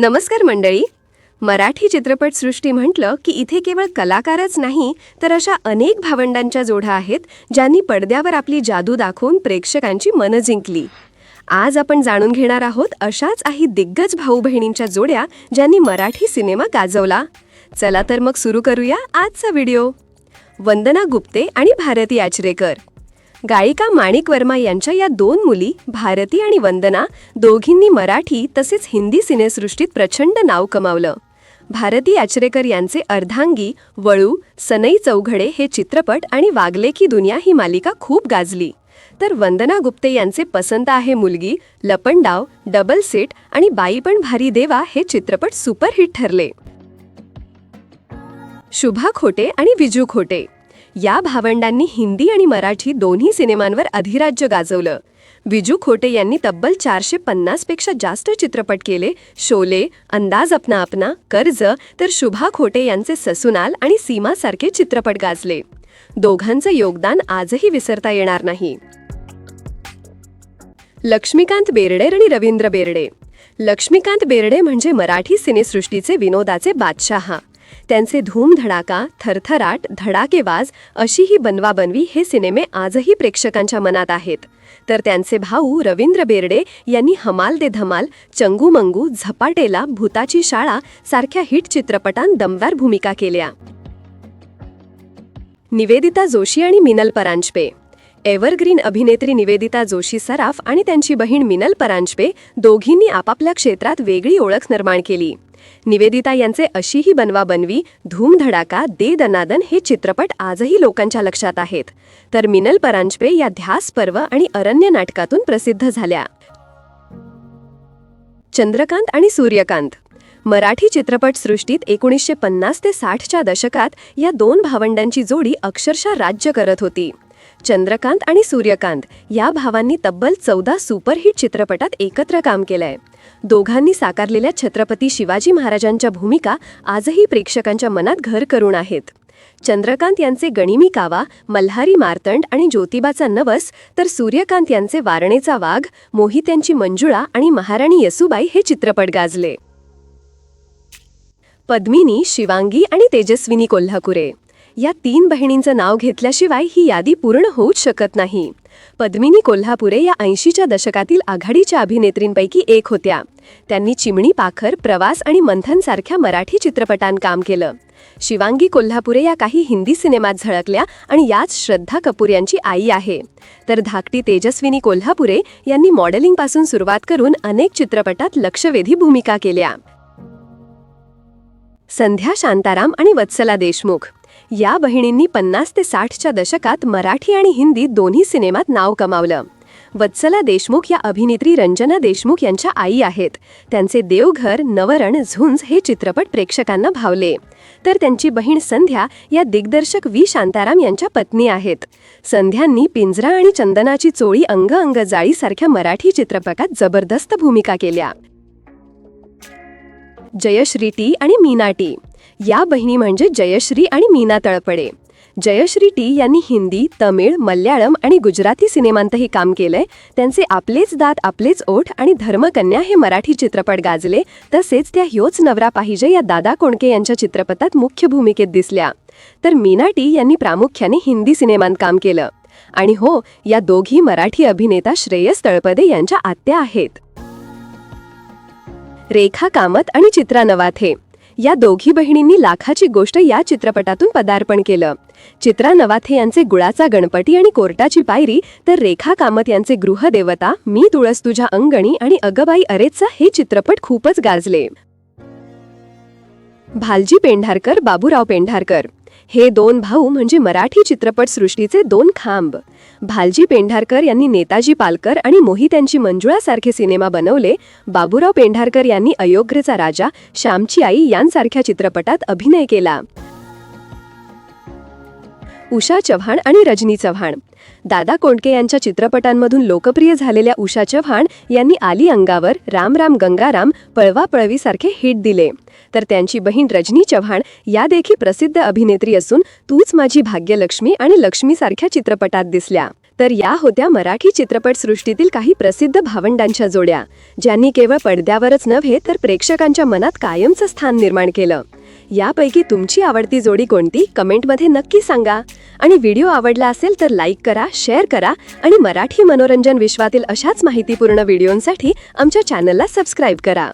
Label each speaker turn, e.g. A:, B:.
A: नमस्कार मंडळी. मराठी चित्रपटसृष्टी म्हटलं की इथे केवळ कलाकारच नाही तर अशा अनेक भावंडांच्या जोड्या आहेत ज्यांनी पडद्यावर आपली जादू दाखवून प्रेक्षकांची मनं जिंकली. आज आपण जाणून घेणार आहोत अशाच काही दिग्गज भाऊ बहिणींच्या जोड्या ज्यांनी मराठी सिनेमा गाजवला. चला तर मग सुरू करूया आजचा व्हिडिओ. वंदना गुप्ते आणि भारती आचरेकर. गायिका माणिक वर्मा यांच्या या दोन मुली भारती आणि वंदना दोघींनी मराठी तसेच हिंदी सिनेसृष्टीत प्रचंड नाव कमावलं. भारती आचरेकर यांचे अर्धांगी वळू सनई चौघडे हे चित्रपट आणि वागले की दुनिया ही मालिका खूप गाजली. तर वंदना गुप्ते यांचे पसंत आहे मुलगी लपंडाव डबल सीट आणि बाई पण भारी देवा हे चित्रपट सुपरहिट ठरले. शुभा खोटे आणि विजू खोटे. या भावंडांनी हिंदी आणि मराठी दोन्ही सिनेमांवर अधिराज्य गाजवलं. विजू खोटे यांनी तब्बल चारशे पन्नासपेक्षा जास्त चित्रपट केले. शोले अंदाज अपना अपना कर्ज तर शुभा खोटे यांचे ससुनाल आणि सीमासारखे चित्रपट गाजले. दोघांचं योगदान आजही विसरता येणार नाही. लक्ष्मीकांत बेर्डे आणि रवींद्र बेर्डे. लक्ष्मीकांत बेर्डे म्हणजे मराठी सिनेसृष्टीचे विनोदाचे बादशाह. त्यांचे धूम धडाका थरथराट धडाकेबाज अशी ही बनवाबनवी हे सिनेमे आजही प्रेक्षकांच्या मनात आहेत. तर त्यांचे भाऊ रवींद्र बेर्डे यांनी हमाल दे धमाल चंगू मंगू झपाटेला भूताची शाळा सारख्या हिट चित्रपटांत दमदार भूमिका केल्या. निवेदिता जोशी आणि मिनल परांजपे. एव्हरग्रीन अभिनेत्री निवेदिता जोशी सराफ आणि त्यांची बहीण मिनल परांजपे दोघींनी आपापल्या क्षेत्रात वेगळी ओळख निर्माण केली. निवेदिता यांचे अशीही बनवा बनवी धूमधडाका दे दनादन हे चित्रपट आजही लोकांच्या लक्षात आहेत. तर मिनल परांजपे या ध्यास पर्व आणि अरण्य नाटकातून प्रसिद्ध झाल्या. चंद्रकांत आणि सूर्यकांत. मराठी चित्रपटसृष्टीत एकोणीसशे पन्नास ते साठच्या दशकात या दोन भावंडांची जोडी अक्षरशः राज्य करत होती. चंद्रकांत आणि सूर्यकांत या भावांनी तब्बल चौदा सुपरहिट चित्रपटात एकत्र काम केलंय. दोघांनी साकारलेल्या छत्रपती शिवाजी महाराजांच्या भूमिका आजही प्रेक्षकांच्या मनात घर करून आहेत. चंद्रकांत यांचे गणिमी कावा मल्हारी मार्तंड आणि ज्योतिबाचा नवस तर सूर्यकांत यांचे वारणेचा वाघ मोहित्यांची मंजुळा आणि महाराणी यसुबाई हे चित्रपट गाजले. पद्मिनी शिवांगी आणि तेजस्विनी कोल्हापुरे. या तीन बहिणींचं नाव घेतल्याशिवाय ही यादी पूर्ण होऊच शकत नाही. पद्मिनी कोल्हापुरे या ऐंशीच्या दशकातील आघाडीच्या अभिनेत्रींपैकी एक होत्या. त्यांनी चिमणी पाखर प्रवास आणि मंथन सारख्या मराठी चित्रपटांत काम केलं. शिवांगी कोल्हापुरे या काही हिंदी सिनेमात झळकल्या आणि याच श्रद्धा कपूर यांची आई आहे. तर धाकटी तेजस्विनी कोल्हापुरे यांनी मॉडेलिंगपासून सुरुवात करून अनेक चित्रपटात लक्षवेधी भूमिका केल्या. संध्या शांताराम आणि वत्सला देशमुख. या बहिणींनी पन्नास ते साठच्या दशकात मराठी आणि हिंदी दोन्ही सिनेमात नाव कमावलं. वत्सला देशमुख या अभिनेत्री रंजना देशमुख यांच्या आई आहेत. त्यांचे देवघर नवरण झुंज हे चित्रपट प्रेक्षकांना भावले. तर त्यांची बहीण संध्या या दिग्दर्शक व्ही. शांताराम यांच्या पत्नी आहेत. संध्यांनी पिंजरा आणि चंदनाची चोळी अंग अंग जाळीसारख्या मराठी चित्रपटात जबरदस्त भूमिका केल्या. जयश्री टी आणि मीना टी. या बहिणी म्हणजे जयश्री आणि मीना तळपडे. जयश्री टी यांनी हिंदी तमिळ मल्याळम आणि गुजराती सिनेमांतही काम केलंय. त्यांचे आपलेच दात आपलेच ओठ आणि धर्मकन्या हे मराठी चित्रपट गाजले. तसेच त्या ह्योच नवरा पाहिजे या दादा कोणके यांच्या चित्रपटात मुख्य भूमिकेत दिसल्या. तर मीना टी यांनी प्रामुख्याने हिंदी सिनेमांत काम केलं. आणि हो या दोघी मराठी अभिनेता श्रेयस तळपदे यांच्या आत्या आहेत. रेखा कामत आणि चित्रा नवाथे. या दोघी बहिणींनी लाखाची गोष्ट या चित्रपटातून पदार्पण केलं. चित्रा नवाथे यांचे गुळाचा गणपती आणि कोर्टाची पायरी तर रेखा कामत यांचे गृहदेवता मी तुळस तुझ्या अंगणी आणि अगबाई अरेचा हे चित्रपट खूपच गाजले. भालजी पेंढारकर बाबूराव पेंढारकर. हे दोन भाऊ म्हणजे मराठी चित्रपटसृष्टीचे दोन खांब. भालजी पेंढारकर यांनी नेताजी पालकर आणि मोहित्यांची मंजुळासारखे सिनेमा बनवले. बाबूराव पेंढारकर यांनी अयोग्यचा राजा श्यामची आई यांसारख्या चित्रपटात अभिनय केला. उषा चव्हाण आणि रजनी चव्हाण. दादा कोंडके यांच्या चित्रपटांमधून लोकप्रिय झालेल्या उषा चव्हाण यांनी आली अंगावर राम राम गंगाराम पळवा पळवी सारखे हिट दिले. तर त्यांची बहीण रजनी चव्हाण या देखील प्रसिद्ध अभिनेत्री असून तूच माझी भाग्यलक्ष्मी आणि लक्ष्मी सारख्या चित्रपटात दिसल्या. तर या होत्या मराठी चित्रपटसृष्टीतील काही प्रसिद्ध भावंडांच्या जोड्या ज्यांनी केवळ पडद्यावरच नव्हे तर प्रेक्षकांच्या मनात कायमचं स्थान निर्माण केलं. यापैकी तुमची आवडती जोडी कोणती? कमेंटमध्ये नक्की सांगा. आणि व्हिडिओ आवडला असेल तर लाईक करा शेअर करा आणि मराठी मनोरंजन विश्वातील अशाच माहितीपूर्ण व्हिडिओंसाठी आमच्या चॅनलला सबस्क्राईब करा.